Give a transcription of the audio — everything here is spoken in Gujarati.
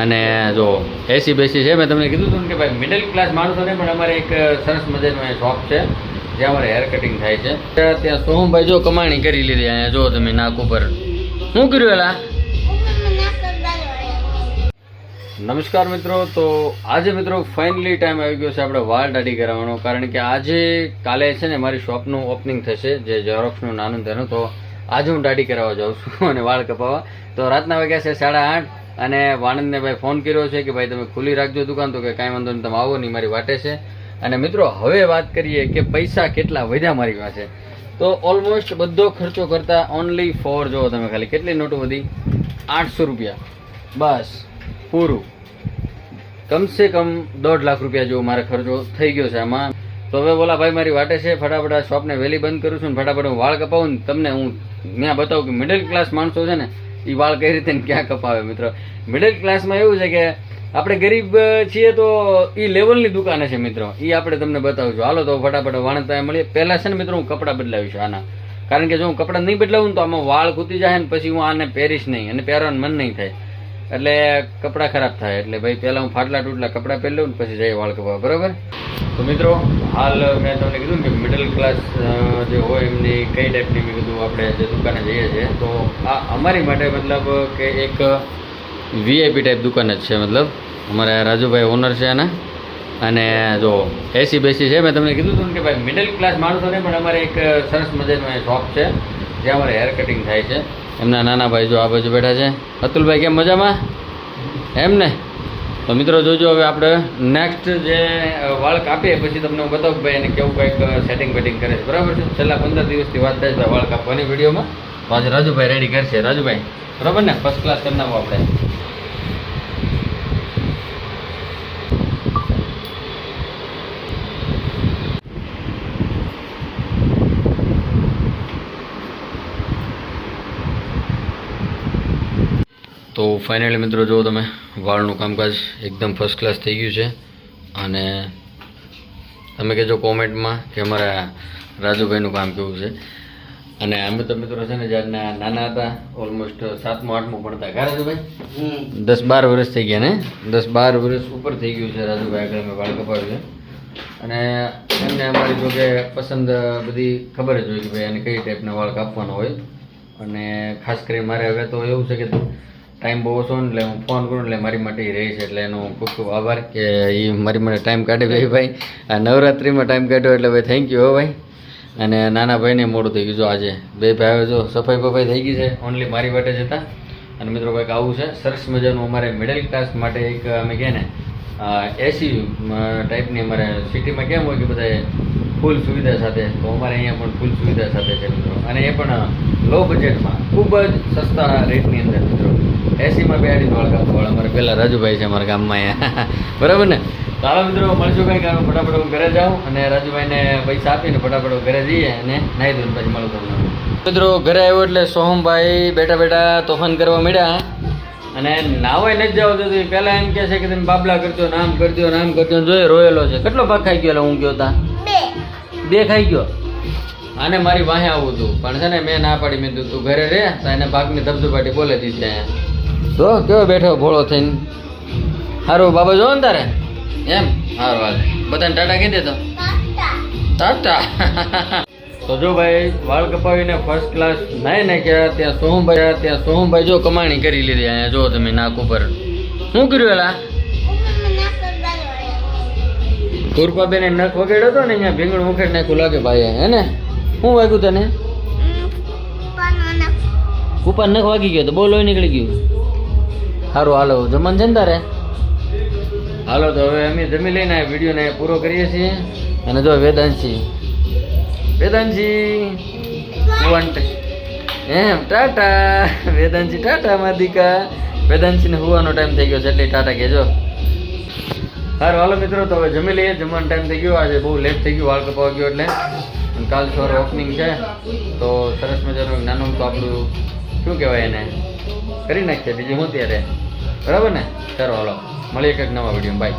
અને જો એસી બેસી છે, મેં તમને કીધું હતું કે ભાઈ મિડલ ક્લાસ માણસોને પણ અમારે એક સરસ મજાનું શોપ છે જ્યાં અમારે હેર કટિંગ થાય છે. ત્યાં સોહમભાઈ જો કમાણી કરી લીધી અહીંયા, જો તમે નાક ઉપર. શું કર્યું એલા? નમસ્કાર મિત્રો, તો આજે મિત્રો ફાઇનલી ટાઈમ આવી ગયો છે આપણે વાળ દાઢી કરાવવાનો કારણ કે આજે કાલે છે ને મારી શોપનું ઓપનિંગ થશે, જે ઝેરોક્સનું નાનું તેનું, તો આજે હું દાઢી કરાવવા જાઉં છું અને વાળ કપાવવા. તો રાતના વાગ્યા છે સાડા આઠ. અને વાણંદને ભાઈ ફોન કર્યો છે કે ભાઈ તમે ખુલ્લી રાખજો દુકાન, તો કે કાંઈ વાંધો નહીં, તમે આવો નહીં મારી વાટે છે. અને મિત્રો, હવે વાત કરીએ કે પૈસા કેટલા વધ્યા મારી પાસે. તો ઓલમોસ્ટ બધો ખર્ચો કરતા ઓનલી ફોર જો તમે ખાલી કેટલી નોટો વધી આઠસો રૂપિયા. બસ, પૂરું. કમસે કમ દોઢ લાખ રૂપિયા જેવો મારે ખર્ચો થઈ ગયો છે આમાં. તો હવે બોલા, ભાઈ, મારી વાટે છે. ફટાફટ શોપને વહેલી બંધ કરું છું ને ફટાફટ હું વાળ કપાવું ને તમને હું, મેં બતાવું કે મિડલ ક્લાસ માણસો છે ને એ વાળ કઈ રીતે ક્યાં કપાવે મિત્રો? મિડલ ક્લાસમાં એવું છે કે આપણે ગરીબ છીએ તો એ લેવલની દુકાને છે મિત્રો. એ આપણે તમને બતાવું છું હાલો તો ફટાફટ વાણતા મળીએ. પહેલાં છે ને મિત્રો હું કપડાં બદલાવીશ આના. કારણ કે જો હું કપડાં નહીં બદલાવું તો આમાં વાળ કૂતી જાય ને પછી હું આને પહેરીશ નહીં. અને પહેરવાનું મન નહીં થાય. એટલે કપડાં ખરાબ થાય. એટલે ભાઈ પહેલાં હું ફાટલા તૂટલા કપડાં પહેરી લઉં પછી જઈએ વાળ કપાવવા બરાબર? તો મિત્રો, હાલ મેં તમને કીધું કે મિડલ ક્લાસ જે હોય એમની કઈ ટાઈપની મેં કીધું, આપણે જે દુકાને જઈએ છીએ. તો આ અમારી માટે મતલબ કે એક વીઆઈપી ટાઈપ દુકાન જ છે, મતલબ. અમારા રાજુભાઈ ઓનર છે એના અને જો, એસી બેસી છે. મેં તમને કીધું હતું કે ભાઈ મિડલ ક્લાસ માણસોને પણ અમારે એક સરસ મજાનો શોપ છે, જ્યાં અમારે હેર કટિંગ થાય છે. એમના નાના ભાઈ જો આ બાજુ બેઠા છે. અતુલભાઈ કેમ મજામાં? એમ ને? તો મિત્રો જોજો હવે આપણે નેક્સ્ટ જે વાળ કાપીએ પછી તમને હું બતાવું ભાઈ એને કેવું કંઈક સેટિંગ બેટિંગ કરે છે. બરાબર છે? છેલ્લા પંદર દિવસથી વાત થાય છે વાળ કાપવાની વિડીયોમાં. તો આજે રાજુભાઈ રેડી કરશે. રાજુભાઈ, બરાબર ને? ફર્સ્ટ ક્લાસ કરી નાખો આપણે. તો ફાઇનલી મિત્રો જો તમે વાળનું કામકાજ એકદમ ફર્સ્ટ ક્લાસ થઈ ગયું છે અને તમે કહેજો કોમેન્ટમાં કે અમારા રાજુભાઈનું કામ કેવું છે. અને અમે તો મિત્રો છે ને જ્યારે નાના હતા ઓલમોસ્ટ સાતમું આઠમું ભણતા ક્યાં રાજુભાઈ? દસ બાર વર્ષ થઈ ગયા ને? દસ બાર વર્ષ ઉપર થઈ ગયું છે રાજુભાઈ આગળ અમે વાળ કપાવ્યું છે અને એમને અમારી જો કે પસંદ બધી ખબર જ હોય કે ભાઈ એને કઈ ટાઈપના વાળ કાપવાના હોય. અને ખાસ કરી મારે હવે તો એવું છે કે ટાઈમ બહુ ઓછો એટલે હું ફોન કરું એટલે મારી માટે ઈ રહે છે. એટલે એનો ખૂબ ખૂબ આભાર કે એ મારી માટે ટાઈમ કાઢે ભાઈ ભાઈ. આ નવરાત્રિમાં ટાઈમ કાઢ્યો એટલે ભાઈ થેન્ક યુ હો ભાઈ. અને નાના ભાઈને મોડું થઈ ગયું જો આજે. બે ભાઈઓ જો સફાઈ બફાઈ થઈ ગઈ છે. ઓનલી મારી માટે જ હતા. અને મિત્રો કંઈક આવું છે. સરસ મજાનું અમારે મિડલ ક્લાસ માટે એક, અમે કહે ને એસી ટાઈપની અમારે સિટીમાં કેમ હોય કે બધા ફૂલ સુવિધા સાથે. તો અમારે અહીંયા પણ ફૂલ સુવિધા સાથે છે મિત્રો. અને એ પણ લો બજેટમાં ખૂબ જ સસ્તા રેટની અંદર મિત્રો. એસીમાં બેડી વાળ કાપવાળ અમારે પેલા રાજુભાઈ છે અમારા ગામમાં બરાબર ને? ચાલો મિત્રો મળશું કંઈક કારણ ફટાફટ હું ઘરે જાઉં અને રાજુભાઈને પૈસા આપીને ફટાફટ હું ઘરે જઈએ અને નાહી દઉં પછી મળું તમને. મિત્રો ઘરે આવ્યો એટલે સોહમભાઈ બેઠા બેઠા તોફાન કરવા મળ્યા અને નાવાય નથી જાવ તો પહેલા એમ કહે છે કે તમે બાબલા કરજો નામ કરજો નામ કરજો જોઈએ રોયેલો છે. કેટલો ભાગ ખાઈ ગયો એટલે હું ગયો તા? બે. ખાઈ ગયો? આને મારી વાહે આવું હતું પણ છે ને મેં ના પાડી. મેં તું ઘરે રે તો એને ભાગની ધબધબાટી બોલે દીધી અહીંયા. જો કેવો બેઠો ભોળો થઈને? સારું બાબા જો ને તારે? એમ? સારું હાલ બધાને ટાટા કહી દે તો. ટાટા. તો જો ભાઈ વાળ કપાવીને ફર્સ્ટ ક્લાસ નાય નાખ્યા ત્યાં સોહમભાઈ ત્યાં સોહમભાઈ જો કમાણી કરી લીધી અહીંયા. જો તમે નાક ઉપર. શું કર્યું એલા? કુરપાબેને નખ વગેડ્યો હતો ને અહીંયા ભીંગણું ઉખેડ નાખ્યું લાગે ભાઈ હે ને? શું વાગ્યું તને? કુપા નખ. વાગી ગયો તો બહુ લોહી નીકળી ગયું. સારું હાલો. જમન છે ને તારે? હાલો તો હવે અમે જમી લઈને આ વિડીયોને પૂરો કરીએ છીએ. અને જો વેદાંશી. વેદાંશી વંટ એમ ટાટા. વેદાંશી ટાટા માદિકા વેદાંશીને હુવાનો ટાઈમ થઈ ગયો છે એટલે ટાટા કહેજો. સારું હાલો મિત્રો તો હવે જમી લઈએ. જમવાનો ટાઈમ થઈ ગયો. આજે બહુ લેટ થઈ ગયું વાળ કપાવા ગયો એટલે. કાલ સવારે ઓપનિંગ છે. તો સરસ મજાનું નાનું તો આપણું શું કહેવાય એને? કરી નાખીએ. બીજું શું ત્યારે બરાબર ને? ચાલો હાલો. મળીએ કંઈક નવા વીડિયો બાય